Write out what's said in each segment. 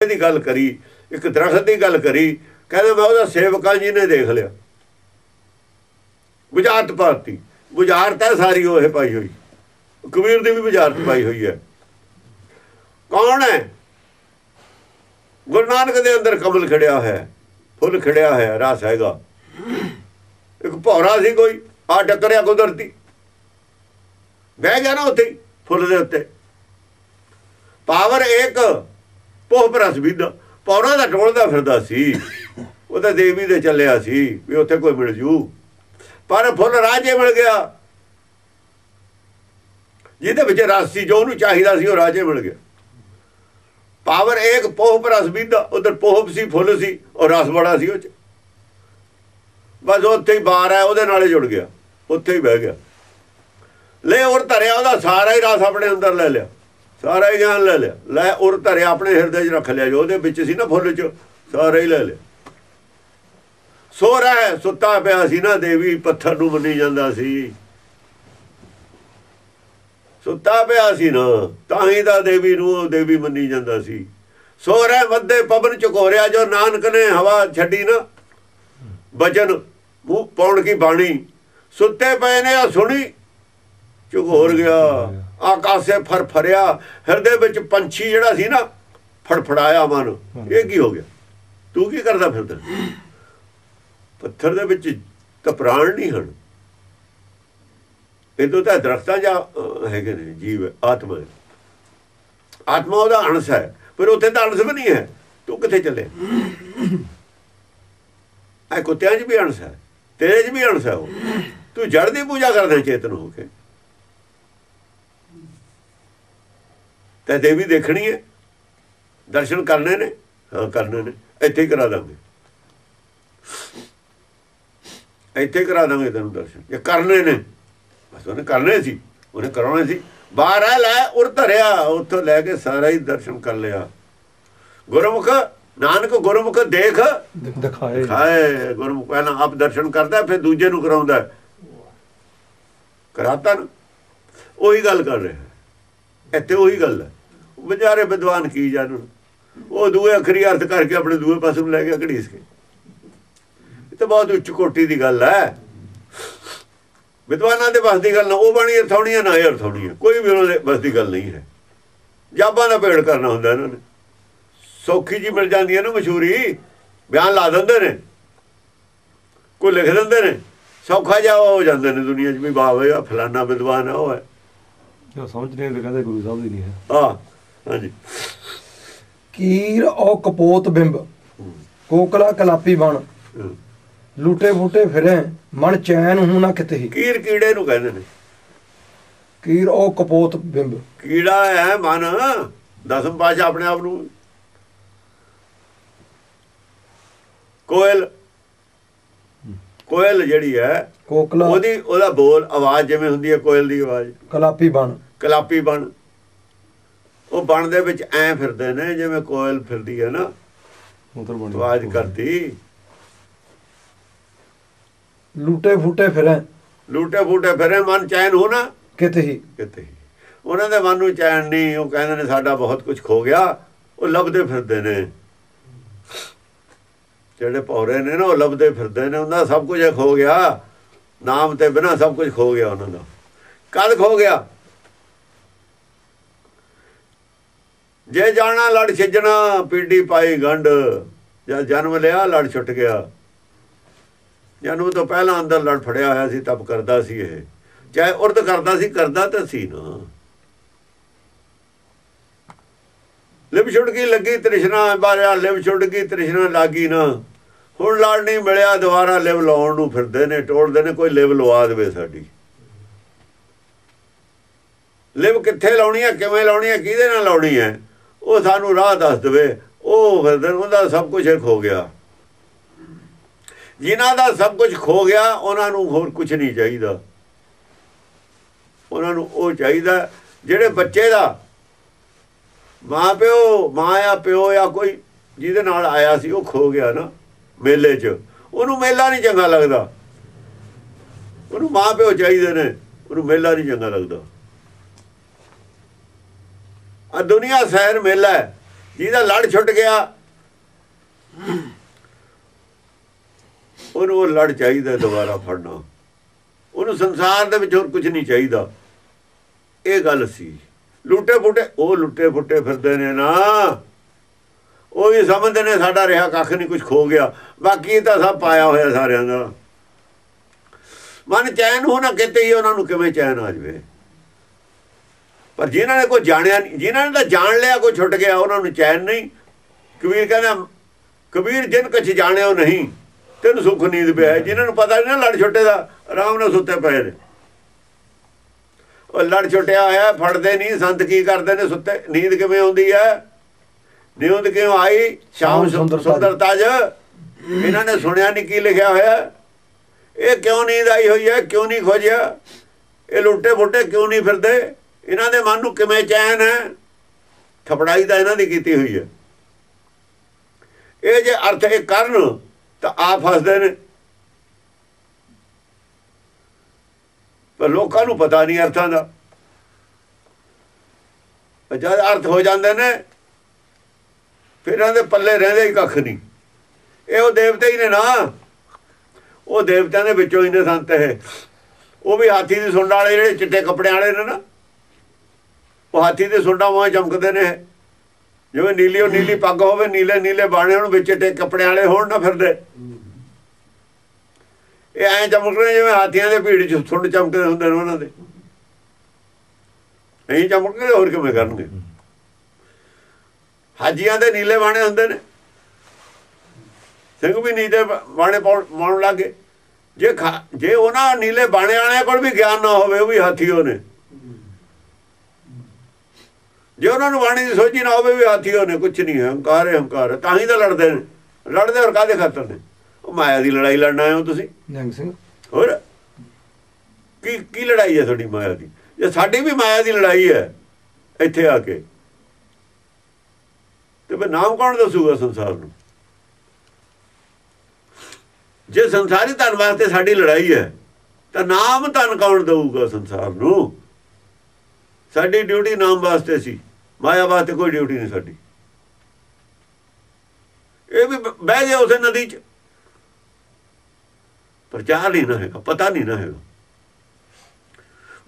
ਦੀ ਗੱਲ ਕਰੀ, ਇੱਕ ਦਰਖਤ ਦੀ ਗੱਲ ਕਰੀ, ਕਹਿੰਦਾ ਮੈਂ ਉਹਦਾ ਸੇਵਕਾਂ ਜੀ ਨੇ ਦੇਖ ਲਿਆ। ਬੁਝਾਰਤ ਪਾਤੀ ਬੁਝਾਰਤ ਹੈ ਸਾਰੀ ਉਹ ਇਹ ਪਾਈ ਹੋਈ। ਕਬੀਰ ਦੀ ਵੀ ਬੁਝਾਰਤ ਪਾਈ ਹੋਈ ਹੈ। ਕੌਣ ਹੈ? ਗੁਰੂ ਨਾਨਕ ਦੇ ਅੰਦਰ ਕਮਲ ਖੜਿਆ ਹੈ, ਫੁੱਲ ਖੜਿਆ ਹੈ, ਰਸ ਹੈਗਾ। ਇੱਕ ਭੌਰਾ ਸੀ ਕੋਈ, ਆ ਟੱਕਰਿਆ ਕੁਦਰਤੀ। ਬਹਿ ਗਿਆ ਨਾ ਉੱਥੇ ਫੁੱਲ ਦੇ ਉੱਤੇ। ਪਾਵਰ ਇੱਕ ਪੋਹ ਪ੍ਰਸ ਵਿਦ ਪੌਰਾ ਦਾ ਟੋਲਦਾ ਫਿਰਦਾ ਸੀ? ਉਹ ਤਾਂ ਦੇਵੀ ਦੇ ਚੱਲਿਆ ਸੀ ਵੀ ਉੱਥੇ ਕੋਈ ਮਿਲ ਜੂ। ਪਰ ਫੁੱਲ ਰਾਜੇ ਮਿਲ ਗਿਆ। ਜਿਹਦੇ ਵਿੱਚ ਰਸ ਸੀ, ਜੋ ਉਹਨੂੰ ਚਾਹੀਦਾ ਸੀ, ਉਹ ਰਾਜੇ ਮਿਲ ਗਿਆ। ਪਾਵਰ ਇੱਕ ਪੋਹ ਪ੍ਰਸ ਵਿਦ ਉਧਰ ਪੋਹ ਸੀ, ਫੁੱਲ ਸੀ ਔਰ ਰਸ ਬੜਾ ਸੀ ਉਹ ਚ। ਬਸ ਉੱਥੇ ਹੀ ਬਾਰ ਹੈ, ਉਹਦੇ ਨਾਲੇ ਜੁੜ ਗਿਆ। ਉੱਥੇ ਹੀ ਬਹਿ ਗਿਆ। ਲੈ ਉਰ ਧਰਿਆ ਉਹਦਾ ਸਾਰਾ ਹੀ ਰਸ ਆਪਣੇ ਅੰਦਰ ਲੈ ਲਿਆ। ਸਾਰਾ ਹੀ ਗਿਆਨ ਲੈ ਲਿਆ। ਲੈ ਉਰ ਧਰਿਆ ਆਪਣੇ ਹਿਰਦੇ 'ਚ ਰੱਖ ਲਿਆ ਜੋ ਉਹਦੇ ਵਿੱਚ ਸੀ ਨਾ ਫੁੱਲ 'ਚ, ਸਾਰਾ ਹੀ ਲੈ ਲਿਆ। ਸੋ ਰਿਹਾ ਸੁੱਤਾ ਪਿਆ ਸੀ ਨਾ, ਦੇਵੀ ਪੱਥਰ ਨੂੰ ਮੰਨੀ ਜਾਂਦਾ ਸੀ। ਸੁੱਤਾ ਪਿਆ ਸੀ ਨਾ, ਤਾਂ ਹੀ ਤਾਂ ਦੇਵੀ ਨੂੰ ਉਹ ਦੇਵੀ ਮੰਨੀ ਜਾਂਦਾ ਸੀ। ਸੋ ਰਹਿ ਮੱਦੇ ਪਵਨ ਚਕੋਰਿਆ, ਜੋ ਨਾਨਕ ਨੇ ਹਵਾ ਛੱਡੀ ਨਾ, ਬਚਨ, ਮੂੰਹ ਪਾਉਣ ਕੀ ਬਾਣੀ। ਸੁੱਤੇ ਪਏ ਨੇ ਆ ਸੁਣੀ, ਝੁਕੋਰ ਗਿਆ। ਆਕਾਸ਼ੇ ਫਰਫਰਿਆ ਹਿਰਦੇ ਵਿੱਚ ਪੰਛੀ ਜਿਹੜਾ ਸੀ ਨਾ, ਫੜਫੜਾਇਆ ਮਨ। ਇਹ ਕੀ ਹੋ ਗਿਆ? ਤੂੰ ਕੀ ਕਰਦਾ ਫਿਰਦਾ? ਪੱਥਰ ਦੇ ਵਿੱਚ ਤਾਂ ਪ੍ਰਾਣ ਨਹੀਂ ਹਨ। ਇਹ ਤਾਂ ਦਰਖਤਾਂ ਜਾਂ ਹੈਗੇ ਨੇ, ਜੀਵ, ਆਤਮਾ। ਆਤਮਾ ਉਹਦਾ ਅਣਸ ਹੈ, ਪਰ ਉੱਥੇ ਤਾਂ ਅਣਸ ਵੀ ਨਹੀਂ ਹੈ। ਤੂੰ ਕਿੱਥੇ ਚੱਲੇ? ਐ ਕੁੱਤਿਆਂ 'ਚ ਵੀ ਅਣਸ ਹੈ, ਤੇਰੇ 'ਚ ਵੀ ਅਣਸ ਹੈ ਉਹ। ਤੂੰ ਜੜ ਦੀ ਪੂਜਾ ਕਰਦਾ ਚੇਤਨ ਹੋ ਕੇ। ਤੇ ਦੇਵੀ ਦੇਖਣੀ ਹੈ। ਦਰਸ਼ਨ ਕਰਨੇ ਨੇ? ਹਾਂ ਕਰਨੇ ਨੇ। ਇੱਥੇ ਹੀ ਕਰਾ ਦਾਂਗੇ। ਇੱਥੇ ਕਰਾ ਦਾਂਗੇ ਤੈਨੂੰ ਦਰਸ਼ਨ। ਇਹ ਕਰਨੇ ਨੇ ਬਸ ਉਹਨੇ ਕਰਨੇ ਸੀ। ਉਹਨੇ ਕਰਾਉਣੇ ਸੀ। ਬਾਹਰ ਆ ਲੈ ਉਰ ਧਰਿਆ। ਉੱਥੋਂ ਲੈ ਕੇ ਸਾਰਾ ਹੀ ਦਰਸ਼ਨ ਕਰ ਲਿਆ। ਗੁਰਮੁਖ ਨਾਨਕ ਗੁਰਮੁਖ ਦੇਖ। ਦਿਖਾਏ। ਹਾਏ ਗੁਰਮੁਖ। ਪਹਿਲਾਂ ਆਪ ਦਰਸ਼ਨ ਕਰਦਾ ਫਿਰ ਦੂਜੇ ਨੂੰ ਕਰਾਉਂਦਾ। ਕਰਾਤਾ ਨਾ। ਉਹੀ ਗੱਲ ਕਰ ਰਿਹਾ। ਇੱਥੇ ਉਹੀ ਗੱਲ ਹੈ। ਵਿਚਾਰੇ ਵਿਦਵਾਨ ਕੀ ਜਾਣਨ। ਉਹ ਦੂਏ ਅਖਰੀ ਅਰਥ ਕਰਕੇ ਆਪਣੇ ਦੂਏ ਪਾਸੇ ਨੂੰ ਲੈ ਕੇ ਘੜੀਸ ਕੇ। ਇਹ ਤਾਂ ਬਹੁਤ ਉੱਚ ਕੋਟੀ ਦੀ ਗੱਲ ਹੈ। ਵਿਦਵਾਨਾਂ ਦੇ ਬਸ ਦੀ ਗੱਲ ਨਾ, ਉਹ ਬਾਣੀ ਅਰਥਾਉਣੀ ਹੈ ਨਾ, ਇਹ ਅਰਥਾਉਣੀ ਹੈ ਕੋਈ ਵੀ ਉਹਨਾਂ ਦੇ ਬਸ ਦੀ ਗੱਲ ਨਹੀਂ ਹੈ। ਜਾਬਾਂ ਦਾ ਭੇੜ ਕਰਨਾ ਹੁੰਦਾ ਇਹਨਾਂ ਨੇ। ਸੌਖੀ ਜੀ ਮਿਲ ਜਾਂਦੀ ਹੈ ਨਾ ਮਸ਼ਹੂਰੀ। ਬਿਆਨ ਲਾ ਦਿੰਦੇ ਨੇ। ਕੋਈ ਲਿਖ ਦਿੰਦੇ ਨੇ। ਸੌਖਾ ਜਾ ਹੋ ਜਾਂਦੇ ਨੇ ਦੁਨੀਆ 'ਚ ਵੀ, ਵਾਹ ਆ ਫਲਾਨਾ ਵਿਦਵਾਨ ਆ, ਉਹ ਹੈ। ਜੋ ਸਮਝ ਨਹੀਂ ਆਉਂਦੇ? ਕਹਿੰਦੇ ਗੁਰੂ ਸਾਹਿਬ ਦੀ ਨਹੀਂ ਹੈ। ਆ ਹਾਂਜੀ। ਕੀਰ ਔ ਕਪੋਤ ਬਿੰਬ। ਕੋਕਲਾ ਕਲਾਪੀ ਬਣ। ਲੂਟੇ ਫੂਟੇ ਫਿਰੇ ਮਨ ਚੈਨ ਹੂੰ ਨਾ ਕਿਤੇ ਹੀ। ਕੀਰ ਕੀੜੇ ਨੂੰ ਕਹਿੰਦੇ ਨੇ। ਕੀਰ ਔ ਕਪੋਤ ਬਿੰਬ। ਕੀੜਾ ਹੈ ਮਨ। ਦਸਮ ਪਾਸ਼ਾ ਆਪਣੇ ਆਪ ਨੂੰ। ਕੋਇਲ। ਕੋਇਲ ਜਿਹੜੀ ਹੈ ਕੋਕਲਾ। ਉਹਦੀ ਉਹਦਾ ਬੋਲ ਆਵਾਜ਼ ਜਿਵੇਂ ਹੁੰਦੀ ਹੈ ਕੋਇਲ ਦੀ ਆਵਾਜ਼। ਕਲਾਪੀ ਬਣ। ਕਲਾਪੀ ਬਣ। ਉਹ ਬਣ ਦੇ ਵਿੱਚ ਐ ਫਿਰਦੇ ਨੇ ਜਿਵੇਂ ਕੋਇਲ ਫਿਰਦੀ ਹੈ ਨਾ। ਉਧਰ ਬਣੀ ਆਵਾਜ਼ ਕਰਦੀ। ਲੂਟੇ ਫੂਟੇ ਫਿਰੇ। ਲੂਟੇ ਫੂਟੇ ਫਿਰੇ ਮਨ ਚੈਨ ਹੋਣਾ ਕਿਤੇ ਹੀ। ਕਿਤੇ ਹੀ। ਉਹਨਾਂ ਦੇ ਮਨ ਨੂੰ ਚੈਨ ਨਹੀਂ ਉਹ ਕਹਿੰਦੇ ਨੇ ਸਾਡਾ ਬਹੁਤ ਕੁਝ ਖੋ ਗਿਆ। ਉਹ ਲੱਭਦੇ ਫਿਰਦੇ ਨੇ। ਜਿਹੜੇ ਪੌਰੇ ਨੇ ਨਾ ਉਹ ਲੱਭਦੇ ਫਿਰਦੇ ਨੇ। ਉਹਨਾਂ ਦਾ ਸਭ ਕੁਝ ਖੋ ਗਿਆ। ਨਾਮ ਤੇ ਬਿਨਾ ਸਭ ਕੁਝ ਖੋ ਗਿਆ ਉਹਨਾਂ ਦਾ। ਕਦ ਖੋ ਗਿਆ? ਜੇ ਜਾਣਾ ਲੜ ਛਿਜਣਾ ਪੀੜੀ ਪਾਈ ਗੰਢ, ਜਾਂ ਜਨਮ ਲਿਆ, ਲੜ ਛੁੱਟ ਗਿਆ। ਜਨਮ ਤੋਂ ਪਹਿਲਾਂ ਅੰਦਰ ਲੜ ਫੜਿਆ ਹੋਇਆ ਸੀ, ਤਪ ਕਰਦਾ ਸੀ ਇਹ। ਚਾਹੇ ਉਰਦ ਕਰਦਾ ਸੀ, ਕਰਦਾ ਤਾਂ ਸੀ ਨਾ। ਲਿਵ ਛੁੱਟ ਗਈ, ਲੱਗੀ ਤ੍ਰਿਸ਼ਨਾ, ਬਾਰਿਆ, ਲਿਵ ਛੁੱਟ ਗਈ, ਤ੍ਰਿਸ਼ਨਾ ਲਾਗੀ ਨਾ। ਹੁਣ ਲੜ ਨਹੀਂ ਮਿਲਿਆ, ਦੁਬਾਰਾ ਲਿਵ ਲਾਉਣ ਨੂੰ ਫਿਰਦੇ ਨੇ ਟੋੜਦੇ ਨੇ, ਕੋਈ ਲਿਵ ਲਵਾ ਦੇਵੇ ਸਾਡੀ। ਲਿਵ ਕਿੱਥੇ ਲਾਉਣੀ ਹੈ, ਕਿਵੇਂ ਲਾਉਣੀ ਹੈ, ਕਿਹਦੇ ਨਾਲ ਲਾਉਣੀ ਹੈ? ਉਹ ਸਾਨੂੰ ਰਾਹ ਦੱਸ ਦੇਵੇ। ਉਹ ਫਿਰ ਨੇ, ਉਹਦਾ ਸਭ ਕੁਝ ਖੋ ਗਿਆ। ਜਿਨ੍ਹਾਂ ਦਾ ਸਭ ਕੁਝ ਖੋ ਗਿਆ ਉਹਨਾਂ ਨੂੰ ਹੋਰ ਕੁਝ ਨਹੀਂ ਚਾਹੀਦਾ। ਉਹਨਾਂ ਨੂੰ ਉਹ ਚਾਹੀਦਾ ਜਿਹੜੇ ਬੱਚੇ ਦਾ ਮਾਂ ਪਿਓ ਮਾਂ ਆ ਪਿਓ ਆ ਕੋਈ ਜਿਹਦੇ ਨਾਲ ਆਇਆ ਸੀ ਉਹ ਖੋ ਗਿਆ ਨਾ ਮੇਲੇ 'ਚ। ਉਹਨੂੰ ਮੇਲਾ ਨਹੀਂ ਚੰਗਾ ਲੱਗਦਾ। ਉਹਨੂੰ ਮਾਂ ਪਿਓ ਚਾਹੀਦੇ ਨੇ। ਉਹਨੂੰ ਮੇਲਾ ਨਹੀਂ ਚੰਗਾ ਲੱਗਦਾ। ਆ ਦੁਨੀਆ ਸੈਰ ਮੇਲਾ ਹੈ। ਜਿਹਦਾ ਲੜ ਛੁੱਟ ਗਿਆ, ਉਹਨੂੰ ਉਹ ਲੜ ਚਾਹੀਦਾ ਦੁਬਾਰਾ ਫੜਨਾ। ਉਹਨੂੰ ਸੰਸਾਰ ਦੇ ਵਿੱਚ ਹੋਰ ਕੁਝ ਨਹੀਂ ਚਾਹੀਦਾ। ਇਹ ਗੱਲ ਸੀ। ਲੁੱਟੇ ਫੁੱਟੇ ਉਹ ਲੁੱਟੇ ਫੁੱਟੇ ਫਿਰਦੇ ਨੇ ਨਾ। ਉਹ ਵੀ ਸਮਝਦੇ ਨੇ ਸਾਡਾ ਰਿਹਾ ਕੱਖ ਨਹੀਂ ਕੁਝ ਖੋ ਗਿਆ। ਬਾਕੀ ਤਾਂ ਸਭ ਪਾਇਆ ਹੋਇਆ ਸਾਰਿਆਂ ਦਾ। ਮਨ ਚੈਨ ਹੋ ਨਾ ਕਿਤੇ ਹੀ ਉਹਨਾਂ ਨੂੰ ਕਿਵੇਂ ਚੈਨ ਆ ਜਵੇ। ਪਰ ਜਿਨ੍ਹਾਂ ਨੇ ਕੋਈ ਜਾਣਿਆ ਨਹੀਂ ਜਿਨ੍ਹਾਂ ਨੇ ਤਾਂ ਜਾਣ ਲਿਆ ਕੋਈ ਛੁੱਟ ਗਿਆ ਉਹਨਾਂ ਨੂੰ ਚੈਨ ਨਹੀਂ। ਕਬੀਰ ਕਹਿੰਦਾ ਕਬੀਰ ਜਿਨ ਕਛ ਜਾਣਿਓ ਨਹੀਂ ਤੈਨੂੰ ਸੁੱਖ ਨੀਂਦ ਪਿਆ ਜਿਨ੍ਹਾਂ ਨੂੰ ਪਤਾ ਨਹੀਂ ਨਾ ਲੜ ਛੁੱਟੇ ਦਾ ਆਰਾਮ ਨਾਲ ਸੁੱਤੇ ਪਏ ਨੇ। ਉਹ ਲੜ ਛੁੱਟਿਆ ਹੋਇਆ ਫੜਦੇ ਨਹੀਂ ਸੰਤ ਕੀ ਕਰਦੇ ਨੇ ਸੁੱਤੇ? ਨੀਂਦ ਕਿਵੇਂ ਆਉਂਦੀ ਹੈ? ਨੀਂਦ ਕਿਉਂ ਆਈ? ਸ਼ਾਮ ਸੁੰਦਰ ਸੁੰਦਰ ਤਾਜ। ਇਹਨਾਂ ਨੇ ਸੁਣਿਆ ਨਹੀਂ ਕੀ ਲਿਖਿਆ ਹੋਇਆ? ਇਹ ਕਿਉਂ ਨੀਂਦ ਆਈ ਹੋਈ ਹੈ? ਕਿਉਂ ਨਹੀਂ ਖੋਜਿਆ? ਇਹ ਲੁੱਟੇ ਫੁੱਟੇ ਕਿਉਂ ਨਹੀਂ ਫਿਰਦੇ? ਇਹਨਾਂ ਦੇ ਮਨ ਨੂੰ ਕਿਵੇਂ ਚੈਨ ਹੈ? ਥਪੜਾਈ ਤਾਂ ਇਹਨਾਂ ਦੀ ਕੀਤੀ ਹੋਈ ਹੈ। ਇਹ ਜੇ ਅਰਥ ਇਹ ਕਰਨ, ਤਾਂ ਆ ਫਸਦੇ ਨੇ। ਪਰ ਲੋਕਾਂ ਨੂੰ ਪਤਾ ਨਹੀਂ ਅਰਥਾਂ ਦਾ। ਜਦ ਅਰਥ ਹੋ ਜਾਂਦੇ ਨੇ, ਫਿਰ ਇਹਨਾਂ ਦੇ ਪੱਲੇ ਰਹਿੰਦੇ ਹੀ ਕੱਖ ਨਹੀਂ। ਇਹ ਉਹ ਦੇਵਤੇ ਹੀ ਨੇ ਨਾ। ਉਹ ਦੇਵਤਿਆਂ ਦੇ ਵਿੱਚੋਂ ਹੀ ਨੇ ਸੰਤ ਇਹ। ਉਹ ਵੀ ਹਾਥੀ ਦੀ ਸੁੰਡ ਵਾਲੇ ਜਿਹੜੇ ਚਿੱਟੇ ਕੱਪੜਿਆਂ ਵਾਲੇ ਨੇ ਨਾ। ਉਹ ਹਾਥੀ ਦੇ ਸੁੰਡਾਂ ਵਾਂ ਚਮਕਦੇ ਨੇ। ਜਿਵੇਂ ਨੀਲੀ ਉਹ ਨੀਲੀ ਪੱਗ ਹੋਵੇ, ਨੀਲੇ ਨੀਲੇ ਬਾਣੇ ਹੋਣ, ਵਿੱਚ ਚਿੱਟੇ ਕੱਪੜਿਆਂ ਵਾਲੇ ਹੋਣ ਨਾ ਫਿਰਦੇ। ਇਹ ਐਂ ਚਮਕ ਰਹੇ ਜਿਵੇਂ ਹਾਥੀਆਂ ਦੇ ਭੀੜ ਚ ਸੁੰਡ ਚਮਕਦੇ ਹੁੰਦੇ ਨੇ ਉਹਨਾਂ ਦੇ। ਨਹੀਂ ਚਮਕਦੇ, ਹੋਰ ਕਿਵੇਂ ਕਰਨਗੇ? ਹਾਜੀਆਂ ਦੇ ਨੀਲੇ ਬਾਣੇ ਹੁੰਦੇ ਨੇ। ਸਿੰਘ ਵੀ ਨੀਲੇ ਬਾਣੇ ਪਾਉਣ ਪਾਉਣ ਲੱਗੇ ਜੇ ਖਾ- ਜੇ ਉਹਨਾਂ ਨੀਲੇ ਬਾਣੇ ਵਾਲਿਆਂ ਕੋਲ ਵੀ ਗਿਆਨ ਨਾ ਹੋਵੇ, ਉਹ ਵੀ ਹਾਥੀਓ ਨੇ ਜੇ ਉਹਨਾਂ ਨੂੰ ਬਾਣੀ ਦੀ ਸੋਝੀ ਨਾ ਹੋਵੇ ਵੀ ਹਾਥੀਓ ਨੇ ਕੁਝ ਨਹੀਂ ਹੈ ਹੰਕਾਰ ਹੈ ਹੰਕਾਰ ਤਾਂ ਹੀ ਤਾਂ ਲੜਦੇ ਨੇ। ਲੜਦੇ ਹੋਰ ਕਾਦੇ ਖਾਤਰ ਨੇ? ਉਹ ਮਾਇਆ ਦੀ ਲੜਾਈ ਲੜਨਾ ਆਏ ਹੋ ਤੁਸੀਂ। ਨਿਹੰਗ ਸਿੰਘ। ਹੋਰ? ਕੀ ਕੀ ਲੜਾਈ ਹੈ ਤੁਹਾਡੀ ਮਾਇਆ ਦੀ? ਜੇ ਸਾਡੀ ਵੀ ਮਾਇਆ ਦੀ ਲੜਾਈ ਹੈ ਇੱਥੇ ਆ ਕੇ। ਤੇ ਫਿਰ ਨਾਮ ਕੌਣ ਦੱਸੂਗਾ ਸੰਸਾਰ ਨੂੰ? ਜੇ ਸੰਸਾਰੀ ਧਨ ਵਾਸਤੇ ਸਾਡੀ ਲੜਾਈ ਹੈ ਤਾਂ ਨਾਮ ਧਨ ਕੌਣ ਦਊਗਾ ਸੰਸਾਰ ਨੂੰ? ਸਾਡੀ ਡਿਊਟੀ ਨਾਮ ਵਾਸਤੇ ਸੀ। ਮਾਇਆ ਵਾਸਤੇ ਕੋਈ ਡਿਊਟੀ ਨਹੀਂ ਸਾਡੀ। ਇਹ ਵੀ ਬਹਿ ਜਾ ਉਸੇ ਨਦੀ 'ਚ। ਪ੍ਰਚਾਰ ਨਹੀਂ ਨਾ ਹੈਗਾ, ਪਤਾ ਨਹੀਂ ਨਾ ਹੈਗਾ।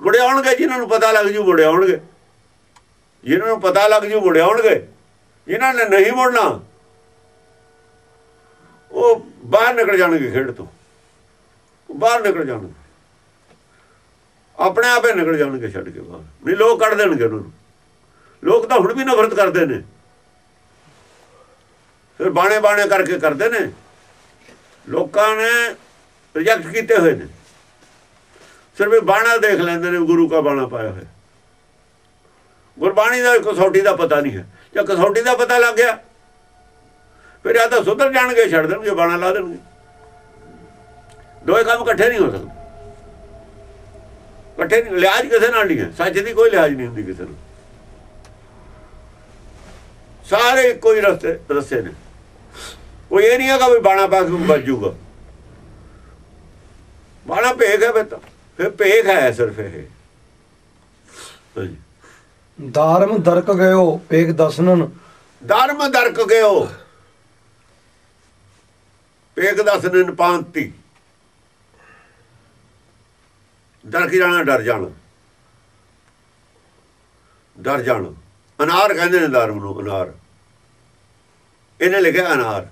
ਮੁੜੇ ਆਉਣਗੇ, ਜਿਨ੍ਹਾਂ ਨੂੰ ਪਤਾ ਲੱਗ ਜੂ ਮੁੜੇ ਆਉਣਗੇ। ਜਿਨ੍ਹਾਂ ਨੂੰ ਪਤਾ ਲੱਗ ਜੂ ਮੁੜੇ ਆਉਣਗੇ। ਜਿਨ੍ਹਾਂ ਨੇ ਨਹੀਂ ਮੁੜਨਾ, ਉਹ ਬਾਹਰ ਨਿਕਲ ਜਾਣਗੇ ਖੇਡ ਤੋਂ। ਬਾਹਰ ਨਿਕਲ ਜਾਣਗੇ। ਆਪਣੇ ਆਪੇ ਨਿਕਲ ਜਾਣਗੇ ਛੱਡ ਕੇ ਬਾਹਰ। ਨਹੀਂ, ਲੋਕ ਕੱਢ ਦੇਣਗੇ ਉਹਨਾਂ ਨੂੰ। ਲੋਕ ਤਾਂ ਹੁਣ ਵੀ ਨਫ਼ਰਤ ਕਰਦੇ ਨੇ। ਫਿਰ ਬਾਣੇ ਬਾਣੇ ਕਰਕੇ ਕਰਦੇ ਨੇ। ਲੋਕਾਂ ਨੇ ਰਿਜੈਕਟ ਕੀਤੇ ਹੋਏ ਨੇ। ਸਿਰਫ ਇਹ ਬਾਣਾ ਦੇਖ ਲੈਂਦੇ ਨੇ, ਗੁਰੂ ਕਾ ਬਾਣਾ ਪਾਇਆ ਹੋਇਆ। ਗੁਰਬਾਣੀ ਦਾ ਕਸੌਟੀ ਦਾ ਪਤਾ ਨਹੀਂ ਹੈ। ਜੇ ਕਸੌਟੀ ਦਾ ਪਤਾ ਲੱਗ ਗਿਆ, ਫਿਰ ਆ ਤਾਂ ਸੁਧਰ ਜਾਣਗੇ, ਛੱਡ ਦੇਣਗੇ, ਬਾਣਾ ਲਾ ਦੇਣਗੇ। ਦੋਏ ਕੰਮ ਇਕੱਠੇ ਨਹੀਂ ਹੋ ਸਕਦੇ। ਇਕੱਠੇ ਨਹੀਂ ਲਿਹਾਜ਼ ਕਿਸੇ ਨਾਲ ਨਹੀਂ ਹੈ। ਸੱਚ ਦੀ ਕੋਈ ਲਿਹਾਜ਼ ਨਹੀਂ ਹੁੰਦੀ ਕਿਸੇ ਨੂੰ। ਸਾਰੇ ਕੋਈ ਰਸਤੇ ਰਸਤੇ ਨੇ। ਕੋਈ ਇਹ ਨਹੀਂ ਹੈਗਾ ਵੀ ਬਾਣਾ ਪਾ ਕੇ ਬਚ ਜਾਊਗਾ। ਬਾਣਾ ਭੇਖ ਹੈ ਬੇਟਾ ਫਿਰ ਭੇਖ ਹੈ ਸਿਰਫ ਇਹ। ਧਰਮ ਦਰਕ ਗਇਓ ਪੇਖ ਦਸਨਨ। ਧਰਮ ਦਰਕ ਗਿਓ। ਪੇਗ ਦਸ ਦਿਨ ਪਾਂਤੀ। ਡਰ ਕੇ ਜਾਣਾ ਡਰ ਜਾਣਾ। ਡਰ ਜਾਣਾ। ਅਨਾਰ ਕਹਿੰਦੇ ਨੇ ਧਰਮ ਨੂੰ ਅਨਾਰ। ਇਹਨੇ ਲਿਖਿਆ ਅਨਾਰ।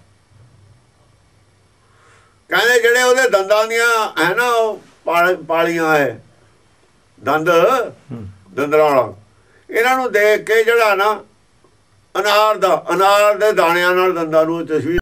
ਕਹਿੰਦੇ ਜਿਹੜੇ ਉਹਦੇ ਦੰਦਾਂ ਦੀਆਂ ਹੈ ਨਾ ਉਹ ਪਾਲ- ਪਾਲੀਆਂ ਹੈ ਦੰਦ ਦੰਦਰਾਂ ਵਾਲਾ ਇਹਨਾਂ ਨੂੰ ਦੇਖ ਕੇ ਜਿਹੜਾ ਨਾ ਅਨਾਰ ਦਾ ਅਨਾਰ ਦੇ ਦਾਣਿਆਂ ਨਾਲ ਦੰਦਾਂ ਨੂੰ ਤਸਵੀਰ